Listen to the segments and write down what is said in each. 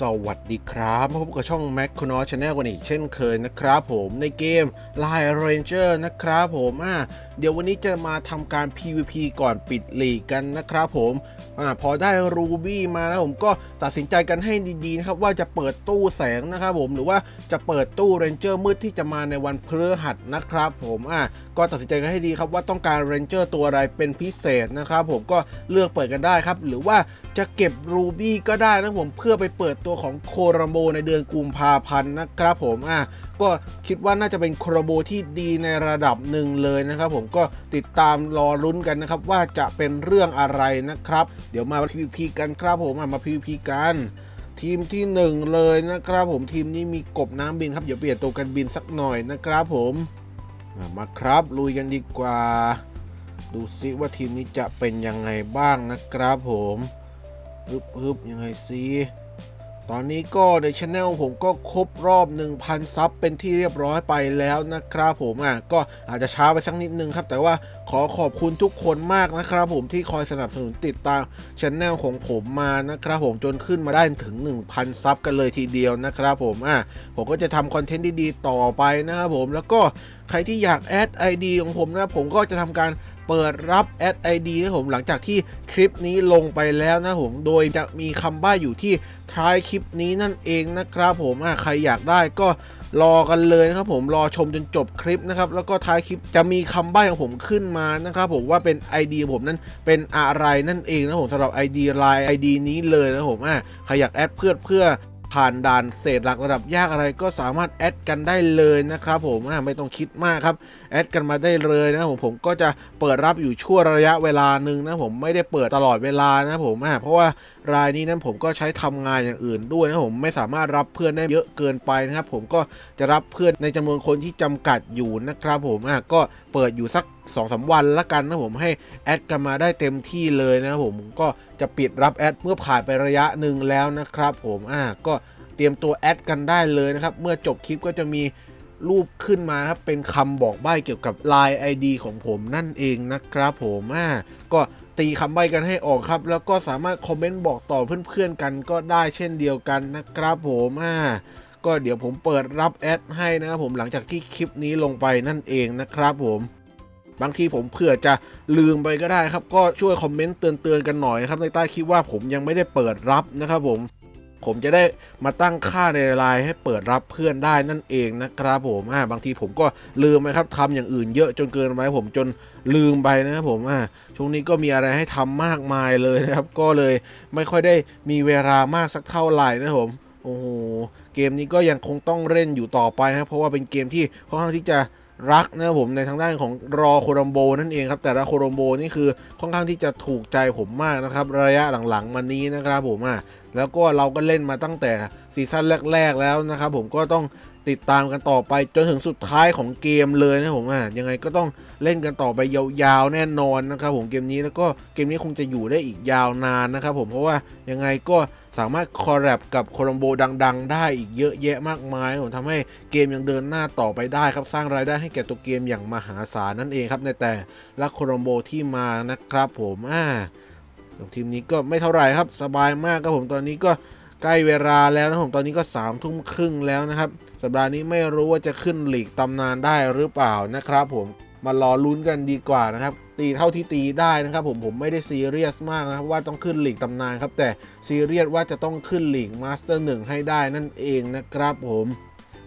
สวัสดีครับมาพบกับช่อง Mac c o n o Channel กันอีกเช่นเคยนะครับผมในเกม Line Ranger นะครับผมอะเดี๋ยววันนี้จะมาทำการ PVP ก่อนปิดลีกกันนะครับผมอ่าพอได้ Ruby มาแล้วผมก็ตัดสินใจกันให้ดีๆนะครับว่าจะเปิดตู้แสงนะครับผมหรือว่าจะเปิดตู้ Ranger มืดที่จะมาในวันพฤหัสนะครับผมอะก็ตัดสินใจกันให้ดีครับว่าต้องการ Ranger ตัวอะไรเป็นพิเศษนะครับผมก็เลือกเปิดกันได้ครับหรือว่าจะเก็บ Ruby ก็ได้นะผมเพื่อไปเปิดตัวของโครัมโบในเดือนกุมภาพันธ์นะครับผมอะก็คิดว่าน่าจะเป็นโครัมโบที่ดีในระดับหนึ่งเลยนะครับผมก็ติดตามรอลุ้นกันนะครับ ว่าจะเป็นเรื่องอะไรนะครับ เดี๋ยวมา PVP กันครับผมมา PVP กันทีมที่หนึ่งเลยนะครับผมทีมนี้มีกบน้ำบินครับเดี๋ยวเปลี่ยนตัวกันบินสักหน่อยนะครับผมมาครับลุยกันดีกว่า ดูซิว่าทีมนี้จะเป็นยังไงบ้างนะครับผม ฮึบฮึบยังไงซิตอนนี้ก็ในช anel ผมก็ครบรอบ 1,000 ซับเป็นที่เรียบร้อยไปแล้วนะครับผมอะก็อาจจะช้าไปสักนิดนึงครับ แต่ว่าขอขอบคุณทุกคนมากนะครับผมที่คอยสนับสนุนติดตามช anel ของผมมานะครับผมจนขึ้นมาได้ถึง 1,000 ซับกันเลยทีเดียวนะครับผมอะผมก็จะทำคอนเทนต์ดีๆ ต่อไปนะครับผมแล้วก็ใครที่อยากแอด ID ของผมนะผมก็จะทำการ เปิดรับแอด ID นะผมหลังจากที่คลิปนี้ลงไปแล้วนะผมโดยจะมีคำใบ้อยู่ที่ท้ายคลิปนี้นั่นเองนะครับผมอะใครอยากได้ก็รอกันเลยนะครับผมรอชมจนจบคลิปนะครับแล้วก็ท้ายคลิปจะมีคำใบ้ของผมขึ้นมานะครับผมว่าเป็น ID ของผมนั้นเป็นอะไรนั่นเองนะผมสำหรับ ID ไลน์ ID นี้เลยนะผมอะใครอยากแอดเพื่อเพื่อผ่านด่านเศษหลักระดับยากอะไรก็สามารถแอดกันได้เลยนะครับผมอะไม่ต้องคิดมากครับ แอดกันมาได้เลยนะผมผมก็จะเปิดรับอยู่ชั่วระยะเวลาหนึ่งนะผมไม่ได้เปิดตลอดเวลานะผมอะเพราะว่ารายนี้นั้นผมก็ใช้ทำงานอย่างอื่นด้วยนะผมไม่สามารถรับเพื่อนได้เยอะเกินไปนะครับผมก็จะรับเพื่อนในจำนวนคนที่จำกัดอยู่นะครับผมอะก็เปิดอยู่สัก2อสวันละกันนะผมให้แอดกันมาได้เต็มที่เลยนะผมก็จะปิดรับแอดเมื่อผ่านไประยะหนึ่งแล้วนะครับผมอะก็เตรียมตัวแอดกันได้เลยนะครับ เมื่อจบคลิปก็จะมี รูปขึ้นมาครับเป็นคำบอกใบ้เกี่ยวกับ Line ID ของผมนั่นเองนะครับผมอ่าก็ตีคำใบ้กันให้ออกครับ แล้วก็สามารถคอมเมนต์บอกต่อเพื่อนๆกันก็ได้เช่นเดียวกันนะครับผมอ่าก็เดี๋ยวผมเปิดรับแอดให้นะครับผมหลังจากที่คลิปนี้ลงไปนั่นเองนะครับผมบางทีผมเผื่อจะลืมไปก็ได้ครับ ก็ช่วยคอมเมนต์เตือนๆกันหน่อยนะครับในใต้คลิปว่าผมยังไม่ได้เปิดรับนะครับผม ผมจะได้มาตั้งค่าในไลน์ให้เปิดรับเพื่อนได้นั่นเองนะครับผมอ่าบางทีผมก็ลืมนะครับทำอย่างอื่นเยอะจนเกินไปผมจนลืมไปนะครับผมอ่าช่วงนี้ก็มีอะไรให้ทำมากมายเลยนะครับ ก็เลยไม่ค่อยได้มีเวลามากสักเท่าไหร่นะผมโอ้โหเกมนี้ก็ยังคงต้องเล่นอยู่ต่อไปนะเพราะว่าเป็นเกมที่ค่อนข้างที่จะรักนะครับผมในทางด้านของรอโครัมโบนั่นเองครับ แต่ละโครัมโบนี่คือค่อนข้างที่จะถูกใจผมมากนะครับ ระยะหลังๆมานี้นะครับผมอะ แล้วก็เราก็เล่นมาตั้งแต่ซีซั่นแรก ๆ แล้วนะครับผมก็ต้องติดตามกันต่อไปจนถึงสุดท้ายของเกมเลยนะผมอะยังไงก็ต้องเล่นกันต่อไปยาวๆแน่นอนนะครับผมเกมนี้แล้วก็เกมนี้คงจะอยู่ได้อีกยาวนานนะครับผมเพราะว่ายังไงก็สามารถคอลแลบกับโคลัมโบดัง ๆ ได้อีกเยอะแยะมากมายผมทำให้เกมยังเดินหน้าต่อไปได้ครับสร้างรายได้ให้แก่ตัวเกมอย่างมหาศาลนั่นเองครับในแต่ละโคลัมโบที่มานะครับผมอ่า ทีมนี้ก็ไม่เท่าไหร่ครับสบายมากครับผมตอนนี้ก็ใกล้เวลาแล้วนะผมตอนนี้ก็3ามทุ่มครึ่งแล้วนะครับ สัปดาห์นี้ไม่รู้ว่าจะขึ้นหลีกตำนานได้หรือเปล่านะครับผมมารอลุ้นกันดีกว่านะครับ ตีเท่าที่ตีได้นะครับผมผมไม่ได้ซีเรียสมากนะครับว่าต้องขึ้นหลีกตำนานครับแต่ซีเรียสว่าจะต้องขึ้นหลีกมาสเตอร์หนึ่งให้ได้นั่นเองนะครับผม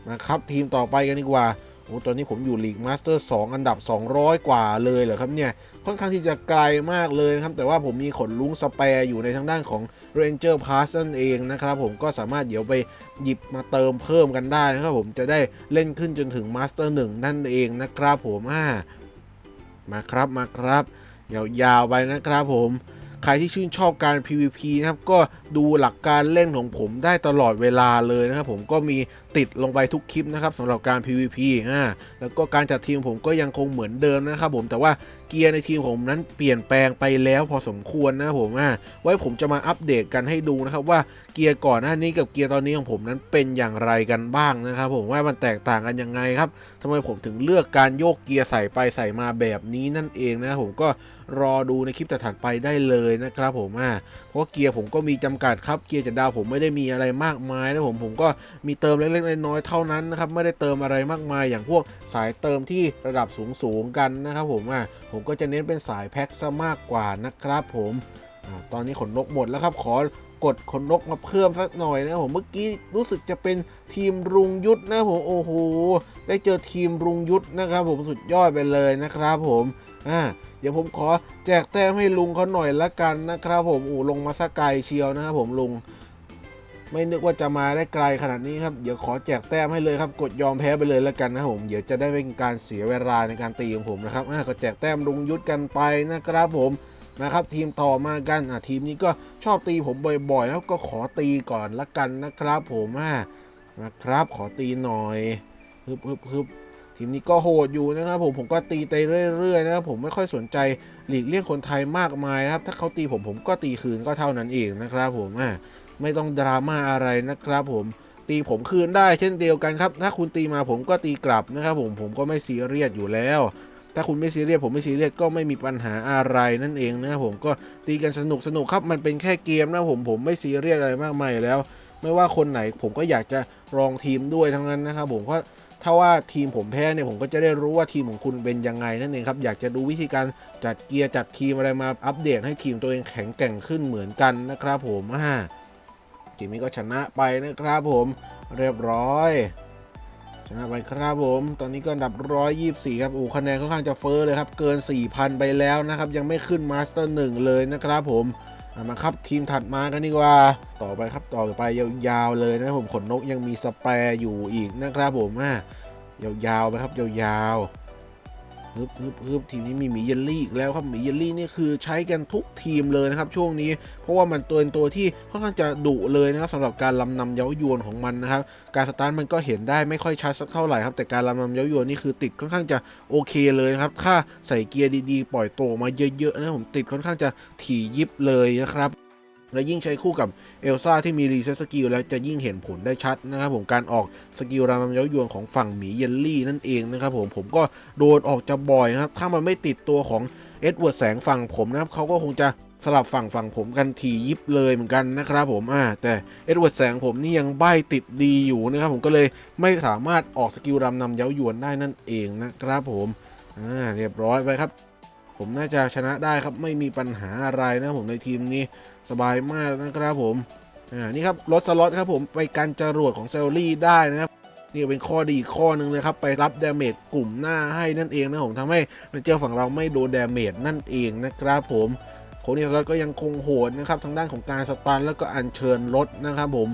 นะครับทีมต่อไปกันดีกว่าโอ้ตอนนี้ผมอยู่ลีกมาสเตอร์2อันดับ 200 กว่าเลยเหรอครับเนี่ย ค่อนข้างที่จะไกลมากเลยนะครับ แต่ว่าผมมีขนลุงสเปร์อยู่ในทางด้านของ Ranger Pass นั่นเองนะครับผมก็สามารถเดี๋ยวไปหยิบมาเติมเพิ่มกันได้นะครับผมจะได้เล่นขึ้นจนถึง Master 1 นั่นเองนะครับผมอ่ามาครับมาครับยาวๆไปนะครับผมใครที่ชื่นชอบการ PVP นะครับ ก็ดูหลักการเล่นของผมได้ตลอดเวลาเลยนะครับผมก็มีติดลงไปทุกคลิปนะครับสำหรับการ PVP อ่าแล้วก็การจัดทีมผมก็ยังคงเหมือนเดิมนะครับผมแต่ว่า เกียร์ในทีมผมนั้นเปลี่ยนแปลงไปแล้วพอสมควรนะผมอ่าไว้ผมจะมาอัปเดตกันให้ดูนะครับว่าเกียร์ก่อนหน้านี้กับเกียร์ตอนนี้ของผมนั้นเป็นอย่างไรกันบ้างนะครับผมว่ามันแตกต่างกันยังไงครับทำไมผมถึงเลือกการโยกเกียร์ใส่ไปใส่มาแบบนี้นั่นเองนะครับผมก็ รอดูในคลิปถัดไปได้เลยนะครับผมอ่าเพราะเกียร์ผมก็มีจำกัดครับเกียร์จากดาวผมไม่ได้มีอะไรมากมายนะผมผมก็มีเติมเล็กๆน้อยๆเท่านั้นนะครับไม่ได้เติมอะไรมากมาย อย่างพวกสายเติมที่ระดับสูงๆกันนะครับผมอะผมก็จะเน้นเป็นสายแพ็คซะมากกว่านะครับผมอตอนนี้ขนนกหมดแล้วครับขอกดขนนกมาเพิ่มสักหน่อยนะผมเมื่อกี้รู้สึกจะเป็นทีมรุงยุทธนะผมโอ้โหได้เจอทีมรุงยุทธนะครับผมสุดยอดไปเลยนะครับผม อ่าเดี๋ยวผมขอแจกแต้มให้ลุงเขาหน่อยละกันนะครับ ผมอูลงมาสักไกลเชียวนะครับผมลุง ไม่นึกว่าจะมาได้ไกลขนาดนี้ครับเดี๋ยวขอแจกแต้มให้เลยครับ กดยอมแพ้ไปเลยละกันนะครับผมเดี๋ยวจะได้ไม่เป็นการเสียเวลาในการตีของผมนะครับอะก็แจกแต้มลุงยุทธกันไปนะครับผมนะครับทีมต่อมากันอะทีมนี้ก็ชอบตีผมบ่อยๆ แล้วก็ขอตีก่อนละกันนะครับ ผมอะนะครับขอตีหน่อยฮึบฮึบฮึบ ทีมนี้ก็โหดอยู่นะครับผมผมก็ตีไปเรื่อยๆนะครับผมไม่ค่อยสนใจหลีกเลี่ยงคนไทยมากมายนะครับ ถ้าเขาตีผมผมก็ตีคืนก็เท่านั้นเองนะครับผมอะไม่ต้องดราม่าอะไรนะครับผมตีผมคืนได้เช่นเดียวกันครับ ถ้าคุณตีมาผมก็ตีกลับนะครับผมผมก็ไม่ซีเรียสอยู่แล้ว ถ้าคุณไม่ซีเรียสผมไม่ซีเรียสก็ไม่มีปัญหาอะไรนั่นเองนะครับผมก็ตีกันสนุกสนุกครับมันเป็นแค่เกมนะผมผมไม่ซีเรียสอะไรมากมายอยู่แล้ว ไม่ว่าคนไหนผมก็อยากจะลองทีมด้วยทั้งนั้นนะครับผมเพราะ ถ้าว่าทีมผมแพ้เนี่ยผมก็จะได้รู้ว่าทีมของคุณเป็นยังไงนั่นเองครับอยากจะดูวิธีการจัดเกียร์จัดทีมอะไรมาอัปเดตให้ทีมตัวเองแข็งแกร่งขึ้นเหมือนกันนะครับผมอ่าทีมนี้ก็ชนะไปนะครับผมเรียบร้อย ชนะไปครับผม ตอนนี้ก็อันดับ 124 ครับโอ้คะแนนค่อนข้างจะเฟ้อเลยครับ เกิน 4,000 ไปแล้วนะครับ ยังไม่ขึ้นมาสเตอร์หนึ่งเลยนะครับผม มาครับทีมถัดมากันดีกว่า ต่อไปครับต่อไปยาวๆเลยนะครับผมขนนกยังมีสแปรอยู่อีกนะครับผมอะยาวๆไปครับยาวๆ ฮึบฮึบฮึบทีมนี้มีหมีเยลลี่อีกแล้วครับหมีเยลลี่นี่คือใช้กันทุกทีมเลยนะครับช่วงนี้ เพราะว่ามันตัวเป็นตัวที่ค่อนข้างจะดุเลยนะครับสำหรับการลำนำเย้ายวนของมันนะครับการสตาร์ทมันก็เห็นได้ไม่ค่อยชัดสักเท่าไหร่ครับแต่การลำนำเย้ายวนนี่คือติดค่อนข้างจะโอเคเลยนะครับถ้าใส่เกียร์ดีๆ ปล่อยโตมาเยอะๆนะผมติดค่อนข้างจะถี่ยิบเลยนะครับ และยิ่งใช้คู่กับเอลซ่าที่มีรีเซ็ตสกิลแล้วจะยิ่งเห็นผลได้ชัดนะครับผมการออกสกิลรำนำเย้ายวนของฝั่งหมีเยลลี่นั่นเองนะครับผมผมก็โดนออกจะบ่อยนะครับถ้ามันไม่ติดตัวของเอ็ดเวิร์ดแสงฝั่งผมนะครับเขาก็คงจะสลับฝั่งฝั่งผมกันทียิบเลยเหมือนกันนะครับผมอ่าแต่เอ็ดเวิร์ดแสงผมนี่ยังใบติดดีอยู่นะครับผมก็เลยไม่สามารถออกสกิลรำนำเย้ายวนได้นั่นเองนะครับผมอ่าเรียบร้อยไปครับ ผมน่าจะชนะได้ครับไม่มีปัญหาอะไรนะผมในทีมนี้ สบายมากนะครับผมอ่านี่ครับรถสล็อตครับผมไปกันจรวดของเซลลี่ได้นะครับนี่เป็นข้อดีข้อหนึ่งเลยครับไปรับดาเมจกลุ่มหน้าให้นั่นเองนะผมทำให้เจ้าฝั่งเราไม่โดนดาเมจนั่นเองนะครับผมโคนี่สล็อตก็ยังคงโหดนะครับทางด้านของการสตันแล้วก็อัญเชิญรถนะครับผม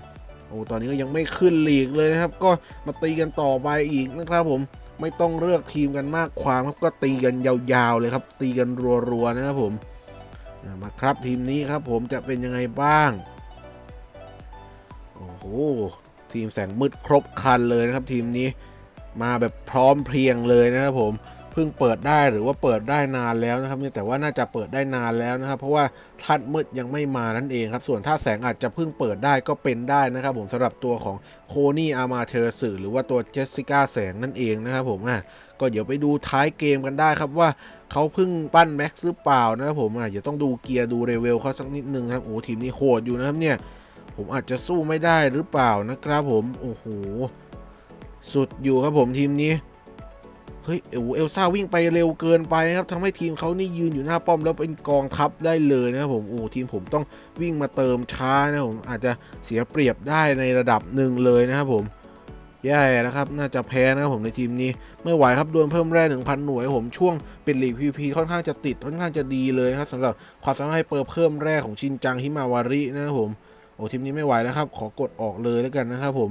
โอ้ตอนนี้ก็ยังไม่ขึ้นหลีกเลยนะครับ ก็มาตีกันต่อไปอีกนะครับผมไม่ต้องเลือกทีมกันมากความครับก็ตีกันยาวๆเลยครับ ตีกันรัวๆนะครับผม มาครับทีมนี้ครับผมจะเป็นยังไงบ้าง โอ้โห ทีมแสงมืดครบคันเลยนะครับ ทีมนี้มาแบบพร้อมเพรียงเลยนะครับผมเพิ่งเปิดได้หรือว่าเปิดได้นานแล้วนะครับเนี่ยแต่ว่าน่าจะเปิดได้นานแล้วนะครับ เพราะว่าทัดมืดยังไม่มานั่นเองครับ ส่วนท่าแสงอาจจะเพิ่งเปิดได้ก็เป็นได้นะครับ ผมสำหรับตัวของโคนี่อามาเทอร์สึหรือว่าตัวเจสสิก้าแสงนั่นเองนะครับผมอะก็เดี๋ยวไปดูท้ายเกมกันได้ครับว่า เขาเพิ่งปั้นแม็กซ์หรือเปล่านะครับผมอะเดี๋ยวต้องดูเกียร์ดูเรเวลเขาสักนิดนึงนะครับโอ้ทีมนี้โหดอยู่นะครับเนี่ย ผมอาจจะสู้ไม่ได้หรือเปล่านะครับผมโอ้โหสุดอยู่ครับผมทีมนี้เฮ้ยเอลเอลซ่าวิ่งไปเร็วเกินไปครับทำให้ทีมเขานี่ยืนอยู่หน้าป้อมแล้วเป็นกองทัพได้เลยนะครับผมโอ้ทีมผมต้องวิ่งมาเติมช้านะผมอาจจะเสียเปรียบได้ในระดับหนึ่งเลยนะครับผม แย่นะครับ น่าจะแพ้นะครับผมในทีมนี้ ไม่ไหวครับโดนเพิ่มแร่1,000 หน่วยผมช่วงเป็นลีกพีพีค่อนข้างจะติดค่อนข้างจะดีเลยนะครับสำหรับความสามารถให้เปิดเพิ่มแร่ของชินจังฮิมาวารินะครับผมโอ้ทีมนี้ไม่ไหวแล้วครับ ขอกดออกเลยแล้วกันนะครับผม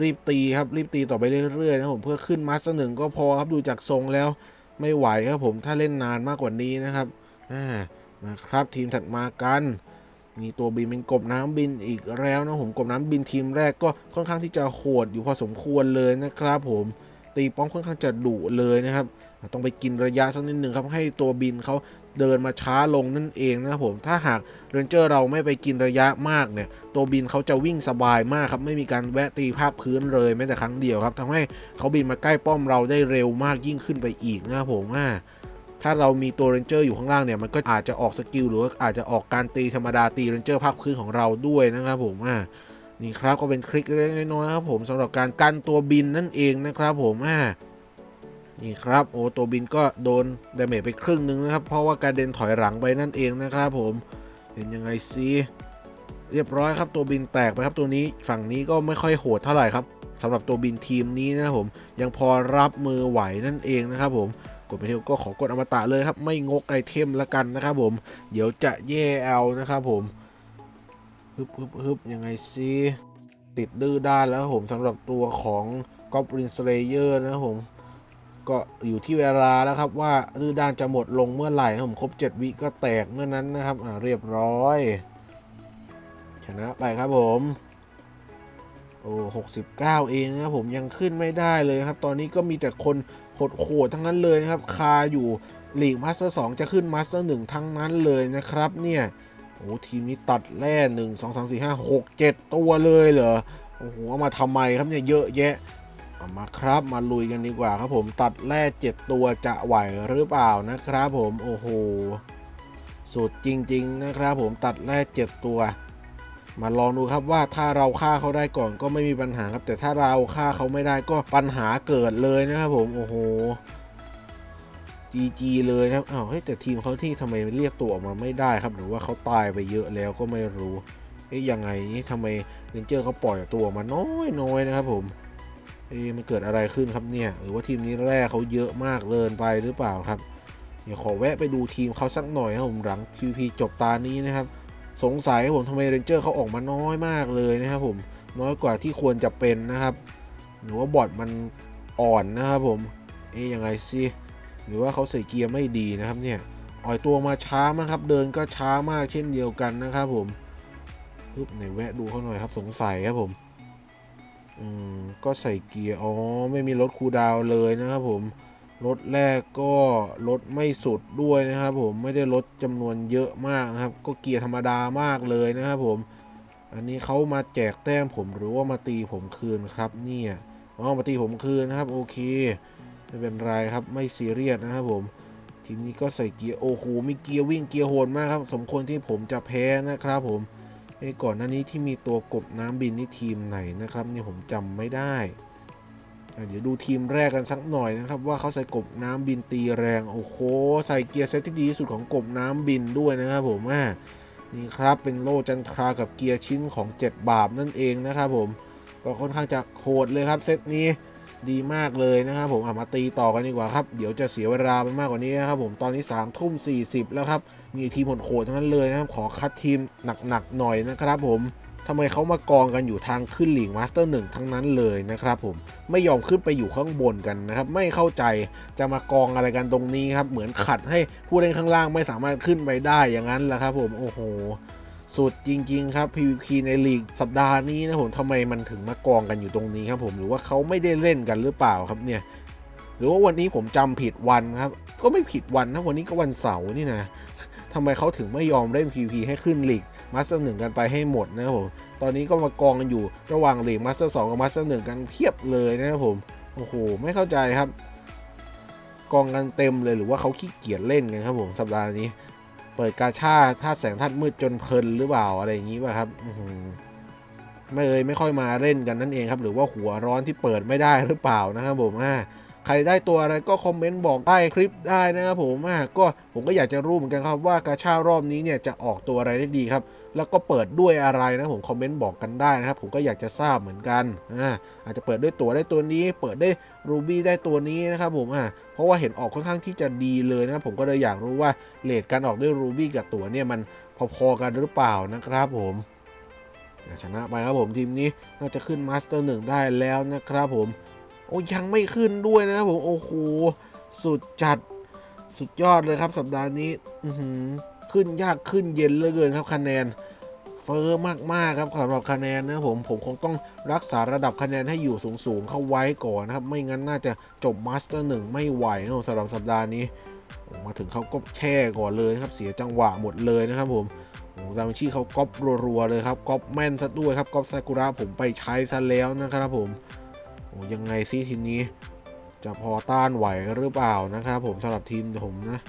รีบตีครับรีบตีต่อไปเรื่อยๆนะผมเพื่อขึ้นมาสเตอร์หนึ่งก็พอครับดูจากทรงแล้วไม่ไหวครับผมถ้าเล่นนานมากกว่านี้นะครับอ่ามาครับทีมถัดมากัน มีตัวบินเป็นกบน้ำบินอีกแล้วนะผมกบน้ำบินทีมแรกก็ค่อนข้างที่จะโหดอยู่พอสมควรเลยนะครับ ผมตีป้อมค่อนข้างจะดุเลยนะครับ ต้องไปกินระยะสักนิดหนึ่งครับให้ตัวบินเขาเดินมาช้าลงนั่นเองนะครับผมถ้าหากเรนเจอร์เราไม่ไปกินระยะมากเนี่ย ตัวบินเขาจะวิ่งสบายมากครับ ไม่มีการแวะตีภาคพื้นเลยแม้แต่ครั้งเดียวครับทำให้เขาบินมาใกล้ป้อมเราได้เร็วมากยิ่งขึ้นไปอีกนะครับผมอ่า ถ้าเรามีตัวเรนเจอร์อยู่ข้างล่างเนี่ยมันก็อาจจะออกสกิลหรือว่าอาจจะออกการตีธรรมดาตีเรนเจอร์ภาคพื้นของเราด้วยนะครับผมอ่านี่ครับก็เป็นคลิกเล็กๆน้อยๆครับผมสำหรับการกันตัวบินนั่นเองนะครับผมอ่านี่ครับโอ้ตัวบินก็โดนดาเมจไปครึ่งหนึ่งนะครับ เพราะว่าการเดินถอยหลังไปนั่นเองนะครับผมเห็นยังไงซิเรียบร้อยครับตัวบินแตกไปครับตัวนี้ฝั่งนี้ก็ไม่ค่อยโหดเท่าไหร่ครับสำหรับตัวบินทีมนี้นะครับผมยังพอรับมือไหวนั่นเองนะครับผม กดไปเที่ยวก็ขอกดอมตะเลยครับ ไม่งกไอเทมละกันนะครับผม เดี๋ยวจะแย่เอานะครับผมฮึบฮึบฮึบยังไงซิติดดื้อด้านแล้วผมสำหรับตัวของกอบลินสเลเยอร์นะครับผมก็อยู่ที่เวลาแล้วครับว่าดื้อด้านจะหมดลงเมื่อไหร่นะผมครบ 7 วิก็แตกเมื่อนั้นนะครับอ่าเรียบร้อย ชนะไปครับผมโอ้69เองนะครับผมยังขึ้นไม่ได้เลยครับ ตอนนี้ก็มีแต่คน โหดทั้งนั้นเลยนะครับ คาอยู่ลีกมาสเตอร์2จะขึ้นมาสเตอร์1ทั้งนั้นเลยนะครับเนี่ยโอ้ทีมนี้ตัดแร่1 2 3 4 5 6 7ตัวเลยเหรอโอ้โหเอามาทำไมครับเนี่ยเยอะแยะามาครับมาลุยกันดีกว่าครับผมตัดแร่เจ็ดตัวจะไหวหรือเปล่านะครับผมโอ้โหสุดจริง ๆ นะครับผมตัดแร่เจ็ดตัว มาลองดูครับว่าถ้าเราฆ่าเขาได้ก่อนก็ไม่มีปัญหาครับ แต่ถ้าเราฆ่าเขาไม่ได้ก็ปัญหาเกิดเลยนะครับผมโอ้โหจีจีเลยนะครับอ้าวเฮ้ยแต่ทีมเขาที่ทำไมเรียกตัวออกมาไม่ได้ครับ หรือว่าเขาตายไปเยอะแล้วก็ไม่รู้เอ๊ยยังไงนี่ทำไมเรนเจอร์เขาปล่อยตัวมาน้อยๆนะครับผมเอ๊มันเกิดอะไรขึ้นครับเนี่ยหรือว่าทีมนี้แร่เขาเยอะมากเกินไปหรือเปล่าครับเดี๋ยวขอแวะไปดูทีมเขาสักหน่อยครับผมหลัง QP จบตานี้นะครับ สงสัยครับผมทำไมเรนเจอร์เขาออกมาน้อยมากเลยนะครับผมน้อยกว่าที่ควรจะเป็นนะครับ หรือว่าบอทมันอ่อนนะครับผมเอ๊ยยังไงสิหรือว่าเขาใส่เกียร์ไม่ดีนะครับเนี่ยอ่อยตัวมาช้ามากครับ เดินก็ช้ามากเช่นเดียวกันนะครับผมปึ๊บไหนแวะดูเขาหน่อยครับสงสัยครับผมอืมก็ใส่เกียร์อ๋อไม่มีรถคูดาวเลยนะครับผม รถแรกก็รถไม่สุดด้วยนะครับ ผมไม่ได้ลดจำนวนเยอะมากนะครับ ก็เกียร์ธรรมดามากเลยนะครับผม อันนี้เขามาแจกแต้มผมหรือว่ามาตีผมคืนครับเนี่ยอ๋อมาตีผมคืนนะครับโอเคไม่เป็นไรครับไม่ซีเรียสนะครับผมทีนี้ก็ใส่เกียร์โอ้โหมีเกียร์วิ่งเกียร์โหดมากครับ สมควรที่ผมจะแพ้นะครับผมไอ้ก่อนหน้านี้ที่มีตัวกบน้ำบินนี่ทีมไหนนะครับนี่ผมจำไม่ได้ เดี๋ยวดูทีมแรกกันสักหน่อยนะครับ ว่าเขาใส่กบน้ำบินตีแรงโอ้โหใส่เกียร์เซตที่ดีที่สุดของกบน้ำบินด้วยนะครับผมอ่านี่ครับเป็นโลจันทรากับเกียร์ชิ้นของ 7 บาปนั่นเองนะครับผมก็ค่อนข้างจะโหดเลยครับเซตนี้ดีมากเลยนะครับผมมาตีต่อกันดีกว่าครับ เดี๋ยวจะเสียเวลาไปมากกว่านี้นะครับผมตอนนี้3ามทุ่มสีแล้วครับมีทีมโหดๆทั้งนั้นเลยนะครับขอคัดทีมหนักๆหน่อยนะครับผม ทำไมเขามากองกันอยู่ทางขึ้นหลีกมาสเตอร์หนึ่งทั้งนั้นเลยนะครับผมไม่ยอมขึ้นไปอยู่ข้างบนกันนะครับ ไม่เข้าใจจะมากองอะไรกันตรงนี้ครับ เหมือนขัดให้ผู้เล่นข้างล่างไม่สามารถขึ้นไปได้อย่างนั้นแหละครับ ผมโอ้โห สุดจริง ๆ ครับ PVP ในลีกสัปดาห์นี้นะผมทำไมมันถึงมากองกันอยู่ตรงนี้ครับ ผมหรือว่าเขาไม่ได้เล่นกันหรือเปล่าครับเนี่ยหรือว่าวันนี้ผมจำผิดวันครับก็ไม่ผิดวันนะวันนี้ก็วันเสาร์นี่นะทำไมเขาถึงไม่ยอมเล่น PVP ให้ขึ้นลีก มาสเตอร์หนึ่งกันไปให้หมดนะครับผม ตอนนี้ก็มากองกันอยู่ระหว่างลีกมาสเตอร์สกับมาสเตอร์หนึ่งกันเพียบเลยนะครับผม โอ้โห ไม่เข้าใจครับ กองกันเต็มเลยหรือว่าเขาขี้เกียจเล่นกันครับผมสัปดาห์นี้ เปิดกาชาท่าแสงทัดมืดจนเพลินหรือเปล่าอะไรอย่างนี้ป่ะครับไม่เลยไม่ค่อยมาเล่นกันนั่นเองครับ หรือว่าหัวร้อนที่เปิดไม่ได้หรือเปล่านะครับผมอ่าใครได้ตัวอะไรก็คอมเมนต์บอกใต้คลิปได้นะครับผมอะก็ผมก็อยากจะรู้เหมือนกันครับว่ากาชารอบนี้เนี่ยจะออกตัวอะไรได้ดีครับ แล้วก็เปิดด้วยอะไรนะผมคอมเมนต์บอกกันได้นะครับ ผมก็อยากจะทราบเหมือนกันอ่าอาจจะเปิดด้วยตัวได้ตัวนี้ เปิดได้รูบี้ได้ตัวนี้นะครับผมอะเพราะว่าเห็นออกค่อนข้างที่จะดีเลยนะครับผมก็เลยอยากรู้ว่าเลทการออกด้วยรูบี้กับตัวเนี่ยมันพอๆกันหรือเปล่านะครับผมชนะไปครับผมทีมนี้น่าจะขึ้นมาสเตอร์หนึ่งได้แล้วนะครับผม โอ้ยังไม่ขึ้นด้วยนะครับผมโอ้โหสุดจัดสุดยอดเลยครับสัปดาห์นี้ อือหือ ขึ้นยากขึ้นเย็นเหลือเกินครับคะแนนเฟอร์มากๆครับสำหรับคะแนนนะผมผมคงต้องรักษาระดับคะแนนให้อยู่สูงๆเข้าไว้ก่อนนะครับ ไม่งั้นน่าจะจบมาสเตอร์หนึ่งไม่ไหวนะครับสำหรับสัปดาห์นี้ มาถึงเขาก็แช่ก่อนเลยครับเสียจังหวะหมดเลยนะครับผมดาวินชีเขาก๊อปรัวๆเลยครับก๊อปแม่นซะด้วยครับก๊อปซากุระผมไปใช้ซะแล้วนะครับผมโอ้ยังไงซิทีนี้ จะพอต้านไหวหรือเปล่านะครับผมสำหรับทีมผมนะ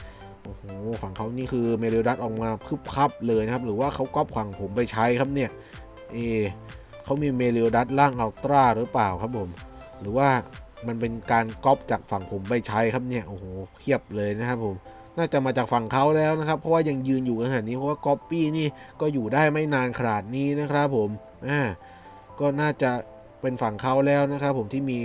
โอ้โหฝั่งเขานี่คือเมเดลดัตออกมาพึบพับเลยนะครับ หรือว่าเขาก๊อปฝั่งผมไปใช้ครับเนี่ยเอเขามีเมเดลดัตล่างอัลตร้าหรือเปล่าครับผม หรือว่ามันเป็นการก๊อปจากฝั่งผมไปใช้ครับเนี่ยโอ้โหเทียบเลยนะครับผมน่าจะมาจากฝั่งเขาแล้วนะครับ เพราะว่ายังยืนอยู่ขนาดนี้เพราะว่าก๊อปปี้นี่ก็อยู่ได้ไม่นานขนาดนี้นะครับผมอ่าก็น่าจะเป็นฝั่งเขาแล้วนะครับผมที่มี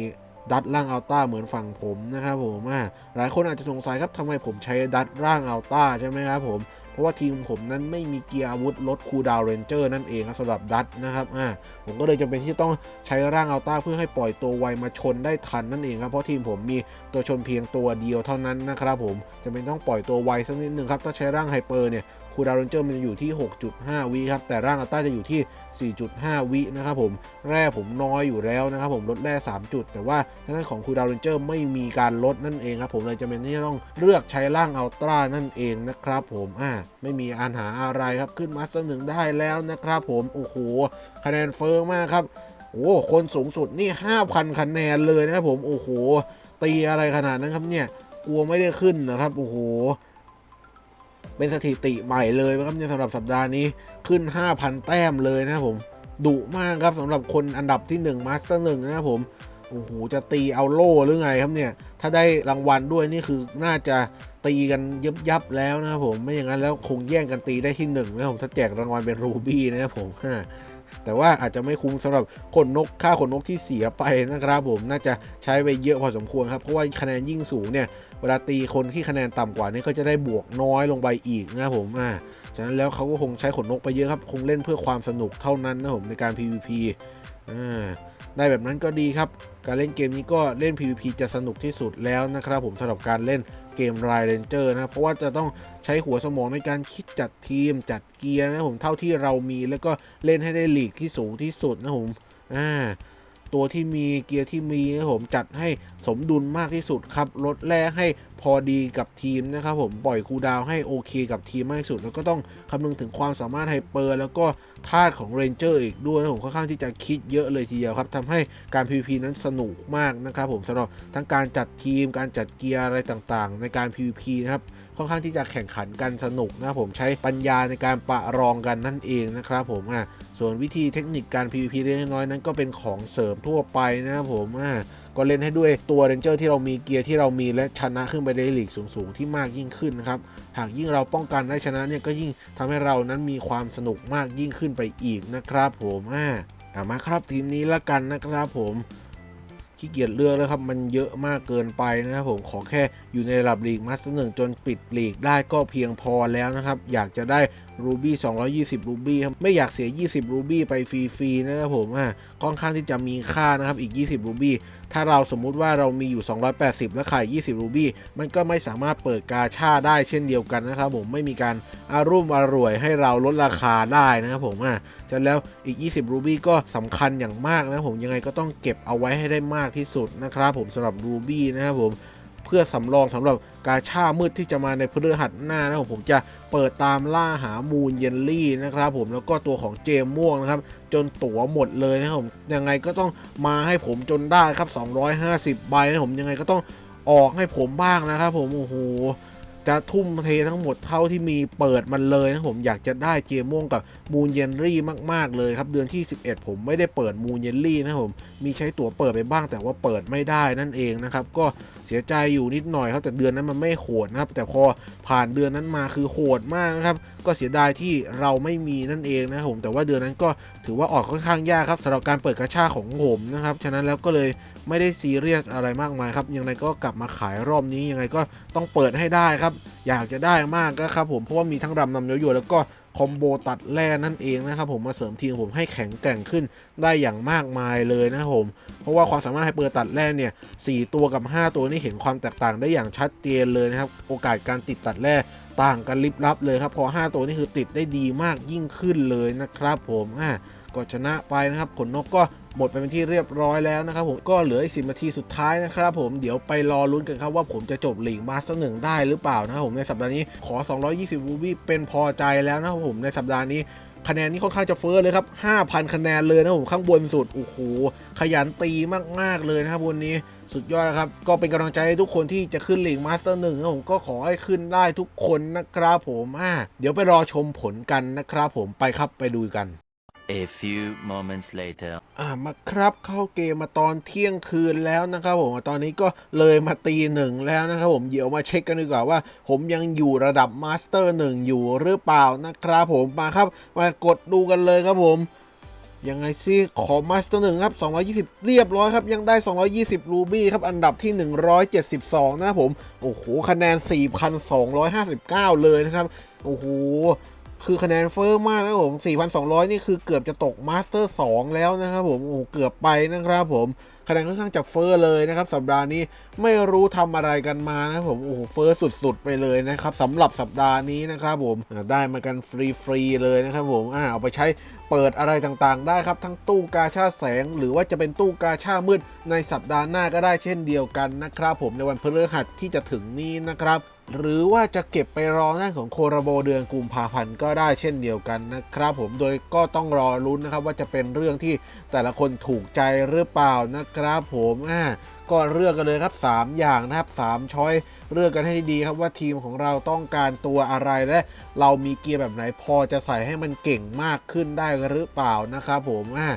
ดัตล่างอัลต้าเหมือนฝั่งผมนะครับผมอ่าหลายคนอาจจะสงสัยครับทำไมผมใช้ดัตร่างอัลต้าใช่ไหมครับผมเพราะว่าทีมผมนั้นไม่มีเกียร์อาวุธลดคูดาวเรนเจอร์นั่นเองครับสำหรับดัตนะครับอ่าผมก็เลยจำเป็นที่ต้องใช้ร่างอัลต้าเพื่อให้ปล่อยตัวไวมาชนได้ทันนั่นเองครับเพราะทีมผมมีตัวชนเพียงตัวเดียวเท่านั้นนะครับผมจำเป็นต้องปล่อยตัวไวสักนิดหนึ่งครับถ้าใช้ร่างไฮเปอร์เนี่ย คูดาวเรนเจอร์มันจะอยู่ที่ 6.5 วิครับ แต่ร่างอัลต้าจะอยู่ที่ 4.5 วินะครับผม แร่ผมน้อยอยู่แล้วนะครับผม ลดแร่ 3 จุด แต่ว่าทางด้านของคูดาวเรนเจอร์ไม่มีการลดนั่นเองครับผม เลยจะเป็นที่ต้องเลือกใช้ร่างอัลตร้านั่นเองนะครับผม อ่า ไม่มีอัญหาอะไรครับ ขึ้นมาสเตอร์หนึ่งได้แล้วนะครับผม โอ้โห คะแนนเฟิร์มากครับ โอ้ คนสูงสุดนี่ 5,000 คะแนนเลยนะครับผม โอ้โห ตีอะไรขนาดนั้นครับเนี่ย กลัวไม่ได้ขึ้นนะครับ โอ้โห เป็นสถิติใหม่เลยนะครับในสำหรับสัปดาห์นี้ขึ้น 5,000 แต้มเลยนะครับผมดุมากครับสำหรับคนอันดับที่1มาสเตอร์หนึ่งนะครับผมโอ้โหจะตีเอาโล่หรือไงครับเนี่ย ถ้าได้รางวัลด้วยนี่คือน่าจะตีกันยับยับๆแล้วนะครับผมไม่อย่างนั้นแล้วคงแย่งกันตีได้ที่หนึ่งนะผมถ้าแจกรางวัลเป็นรูบี้นะครับผมแต่ว่าอาจจะไม่คุ้มสำหรับขนนกค่าขนนกที่เสียไปนะครับผมน่าจะใช้ไปเยอะพอสมควรครับ เพราะว่าคะแนนยิ่งสูงเนี่ย เวลาตีคนที่คะแนนต่ำกว่านี่ก็จะได้บวกน้อยลงไปอีกนะครับผมอ่าฉะนั้นแล้วเขาก็คงใช้ขนนกไปเยอะครับ คงเล่นเพื่อความสนุกเท่านั้นนะครับผมในการ PVP อ่าได้แบบนั้นก็ดีครับ การเล่นเกมนี้ก็เล่น PVP จะสนุกที่สุดแล้วนะครับผมสำหรับการเล่นเกม r ายเรนเจอร์นะเพราะว่าจะต้องใช้หัวสมองในการคิดจัดทีมจัดเกียร์นะครับผมเท่าที่เรามีแล้วก็เล่นให้ได้ลีกที่สูงที่สุดนะครับผมอ่า ตัวที่มีเกียร์ที่มีนะผมจัดให้สมดุลมากที่สุดครับลดแร่ให้พอดีกับทีมนะครับผมปล่อยคูดาวให้โอเคกับทีมมากที่สุด แล้วก็ต้องคำนึงถึงความสามารถไฮเปอร์แล้วก็ธาตุของเรนเจอร์อีกด้วยนะผมค่อนข้างที่จะคิดเยอะเลยทีเดียวครับทำให้การ PVP นั้นสนุกมากนะครับผมสำหรับทั้งการจัดทีมการจัดเกียร์อะไรต่างๆ ในการ PVP นะครับค่อนข้างที่จะแข่งขันกันสนุกนะผมใช้ปัญญาในการประรองกันนั่นเองนะครับผมอะส่วนวิธีเทคนิคการ PVP เล็กน้อยนั้นก็เป็นของเสริมทั่วไปนะครับผมอะ ก็เล่นให้ด้วยตัวเรนเจอร์ที่เรามีเกียร์ที่เรามีและชนะขึ้นไปในลีกสูงๆ ที่มากยิ่งขึ้นนะครับหากยิ่งเราป้องกันได้ชนะเนี่ยก็ยิ่งทำให้เรานั้นมีความสนุกมากยิ่งขึ้นไปอีกนะครับ ผมอะอะมาครับทีมนี้ละกันนะครับผมขี้เกียจเลือกแล้วครับ มันเยอะมากเกินไปนะครับผมขอแค่อยู่ในระดับลีกมาสเตอร์หนึ่งจนปิดลีกได้ก็เพียงพอแล้วนะครับ อยากจะได้ รูบี้220 รูบี้ครับ ไม่อยากเสีย 20 รูบี้ไปฟรีๆนะครับผมอะค่อนข้างที่จะมีค่านะครับ อีก 20 รูบี้ ถ้าเราสมมุติว่าเรามีอยู่ 280 และขาย 20 รูบี้ มันก็ไม่สามารถเปิดกาชาได้เช่นเดียวกันนะครับผม ไม่มีการอารุ่มอร่วยให้เราลดราคาได้นะครับผมอะฉะนั้นแล้วอีก 20 รูบี้ก็สำคัญอย่างมากนะผม ยังไงก็ต้องเก็บเอาไว้ให้ได้มากที่สุดนะครับผมสำหรับรูบี้นะครับผม เพื่อสำรองสำหรับกาชามืดที่จะมาในพฤหัสหน้านะครับผมจะเปิดตามล่าหามูลเยนลี่นะครับผมแล้วก็ตัวของเจมม่วงนะครับ จนตั๋วหมดเลยนะครับผมยังไงก็ต้องมาให้ผมจนได้ครับ 250 ใบนะผมยังไงก็ต้องออกให้ผมบ้างนะครับผมโอ้โห จะทุ่มเททั้งหมดเท่าที่มีเปิดมันเลยนะผมอยากจะได้เจม่วงกับมูนเยนรี่มาก ๆ เลยครับ เดือนที่ 11 ผมไม่ได้เปิดมูนเยนรี่นะผมมีใช้ตั๋วเปิดไปบ้างแต่ว่าเปิดไม่ได้นั่นเองนะครับ ก็เสียใจอยู่นิดหน่อยครับแต่เดือนนั้นมันไม่โหดนะครับ แต่พอผ่านเดือนนั้นมาคือโหดมากนะครับ ก็เสียดายที่เราไม่มีนั่นเองนะครับผมแต่ว่าเดือนนั้นก็ถือว่าออกค่อนข้างยากครับสำหรับการเปิดกระชาของผมนะครับฉะนั้นแล้วก็เลย ไม่ได้ซีเรียสอะไรมากมายครับยังไงก็กลับมาขายรอบนี้ยังไงก็ต้องเปิดให้ได้ครับ อยากจะได้มากก็ครับผมเพราะว่ามีทั้งรำนำโยโย่แล้วก็คอมโบตัดแร่นั่นเองนะครับผมมาเสริมทีมผมให้แข็งแกร่งขึ้นได้อย่างมากมายเลยนะครับผม เพราะว่าความสามารถไฮเปอร์ตัดแร่เนี่ยสตัวกับ 5 ตัวนี่เห็นความแตกต่างได้อย่างชัดเจนเลยนะครับ โอกาสการติดตัดแร่ต่างกันลิบลับเลยครับ พอ 5 ตัวนี่คือติดได้ดีมากยิ่งขึ้นเลยนะครับผมอะก็ชนะไปนะครับขนนกก็ หมดไปเป็นที่เรียบร้อยแล้วนะครับผมก็เหลืออีกสินาทีสุดท้ายนะครับผมเดี๋ยวไปรอลุ้นกันครับว่าผมจะจบหลีกมาสเตอร์หนึ่งได้หรือเปล่านะครับผมในสัปดาห์นี้ขอ 220 รูบี้เป็นพอใจแล้วนะครับผมในสัปดาห์นี้คะแนนนี้ค่อนข้างจะเฟ้อเลยครับ 5,000 คะแนนเลยนะครับผมข้างบนสุด โอ้โห ขยันตีมาก ๆ เลยนะครับวันนี้สุดยอดครับ ก็เป็นกำลังใจให้ทุกคนที่จะขึ้นลีกมาสเตอร์หนึ่งนะผมก็ขอให้ขึ้นได้ทุกคนนะครับผมอ่าเดี๋ยวไปรอชมผลกันนะครับผมไปครับไปดูกัน A few moments later. อ่ามาครับเข้าเกมมาตอนเที่ยงคืนแล้วนะครับผมตอนนี้ก็เลยมาตีหนึ่งแล้วนะครับผมเดี๋ยวมาเช็คกันดีกว่าว่า ผมยังอยู่ระดับมาสเตอร์หนึ่งอยู่หรือเปล่านะครับผมมาครับมากดดูกันเลยครับผมยังไงซิขอมาสเตอร์หนึ่งครับ 220 เรียบร้อยครับ ยังได้ 220 รูบี้ครับ อันดับที่ 172 นะครับผม โอ้โห คะแนน 4,259 เลยนะครับ โอ้โห คือคะแนนเฟิร์มมากนะผม 4,200 นี่คือเกือบจะตกมาสเตอร์2แล้วนะครับผม โอ้เกือบไปนะครับผมคะแนนค่อนข้างจะเฟอร์เลยนะครับ สัปดาห์นี้ไม่รู้ทำอะไรกันมานะผมโอ้โหเฟอร์สุด ๆ ไปเลยนะครับสำหรับสัปดาห์นี้นะครับผมได้มากันฟรีๆเลยนะครับผมอ่าเอาไปใช้เปิดอะไรต่างๆ ได้ครับทั้งตู้กาชาแสง หรือว่าจะเป็นตู้กาชามืดในสัปดาห์หน้าก็ได้เช่นเดียวกันนะครับผมในวันพฤหัสที่จะถึงนี้นะครับ หรือว่าจะเก็บไปรอหน้าของโคราโบเดือนกุมภาพันธ์ก็ได้เช่นเดียวกันนะครับ ผมโดยก็ต้องรอลุ้นนะครับว่าจะเป็นเรื่องที่แต่ละคนถูกใจหรือเปล่านะครับ ผมอ่าก็เลือกกันเลยครับ 3 อย่างนะครับ 3 ช้อยเลือกกันให้ดีครับว่าทีมของเราต้องการตัวอะไรและเรามีเกียร์แบบไหนพอจะใส่ให้มันเก่งมากขึ้นได้หรือเปล่านะครับ ผมอ่า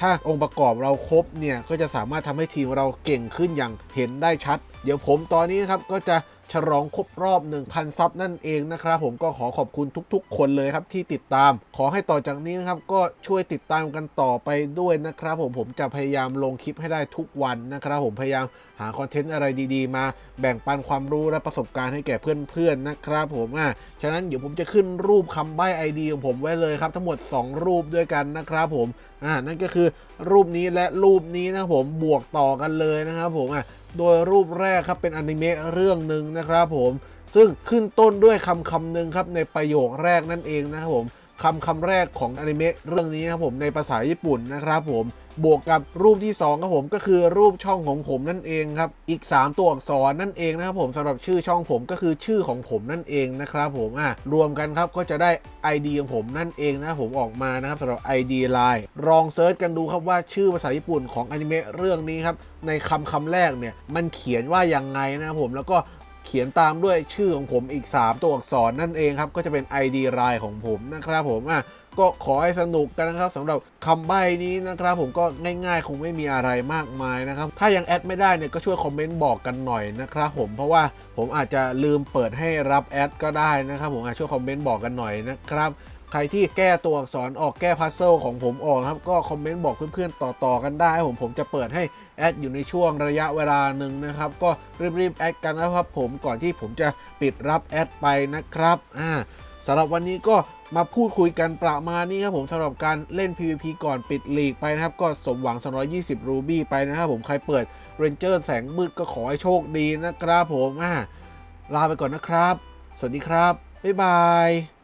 ถ้าองค์ประกอบเราครบเนี่ยก็จะสามารถทำให้ทีมเราเก่งขึ้นอย่างเห็นได้ชัด เดี๋ยวผมตอนนี้นะครับก็จะ ฉลองครบรอบ 1,000 ซับนั่นเองนะครับผมก็ขอขอบคุณทุกๆ คนเลยครับที่ติดตาม ขอให้ต่อจากนี้นะครับก็ช่วยติดตามกันต่อไปด้วยนะครับผมผมจะพยายามลงคลิปให้ได้ทุกวันนะครับผมพยายามหาคอนเทนต์อะไรดีๆ มาแบ่งปันความรู้และประสบการณ์ให้แก่เพื่อนๆนะครับผมอะฉะนั้นเดี๋ยวผมจะขึ้นรูปคำใบ้ไอดีของผมไว้เลยครับ ทั้งหมด 2 รูปด้วยกันนะครับผมอ่านั่นก็คือรูปนี้และรูปนี้นะผมบวกต่อกันเลยนะครับผมอะโดยรูปแรกครับเป็นอนิเมะเรื่องหนึ่งนะครับผมซึ่งขึ้นต้นด้วยคำคำหนึ่งครับในประโยคแรกนั่นเองนะครับผม คำคำแรกของอนิเมะเรื่องนี้นะครับผมในภาษาญี่ปุ่นนะครับผมบวกกับรูปที่2ครับผมก็คือรูปช่องของผมนั่นเองครับอีก 3 ตัวอักษรนั่นเองนะครับผมสำหรับชื่อช่องผมก็คือชื่อของผมนั่นเองนะครับผมอะรวมกันครับก็จะได้ ID ของผมนั่นเองนะครับผมออกมานะครับสำหรับ ID Line ลองเซิร์ชกันดูครับว่าชื่อภาษาญี่ปุ่นของอนิเมะเรื่องนี้ครับในคำคำแรกเนี่ยมันเขียนว่ายังไงนะครับผมแล้วก็ เขียนตามด้วยชื่อของผมอีก 3 ตัวอักษรนั่นเองครับ ก็จะเป็น ID รายของผมนะครับผมอะก็ขอให้สนุกกันนะครับสำหรับคำใบ้นี้นะครับ ผมก็ง่ายๆ คงไม่มีอะไรมากมายนะครับ ถ้ายังแอดไม่ได้เนี่ยก็ช่วยคอมเมนต์บอกกันหน่อยนะครับผมเพราะว่าผมอาจจะลืมเปิดให้รับแอดก็ได้นะครับ ผมอาจช่วยคอมเมนต์บอกกันหน่อยนะครับใครที่แก้ตัวอักษรออกแก้พัซเซิลของผมออกครับ ก็คอมเมนต์บอกเพื่อนๆต่อๆกันได้ผมผมจะเปิดให้ แอดอยู่ในช่วงระยะเวลาหนึ่งนะครับ ก็รีบๆแอดกันนะครับผมก่อนที่ผมจะปิดรับแอดไปนะครับอ่าสำหรับวันนี้ก็มาพูดคุยกันประมาณนี้ครับผมสำหรับการเล่น PVP ก่อนปิดลีกไปนะครับ ก็สมหวัง 220 รูบี้ไปนะครับผมใครเปิดเรนเจอร์แสงมืดก็ขอให้โชคดีนะครับผมอ่าลาไปก่อนนะครับ สวัสดีครับ บ๊ายบาย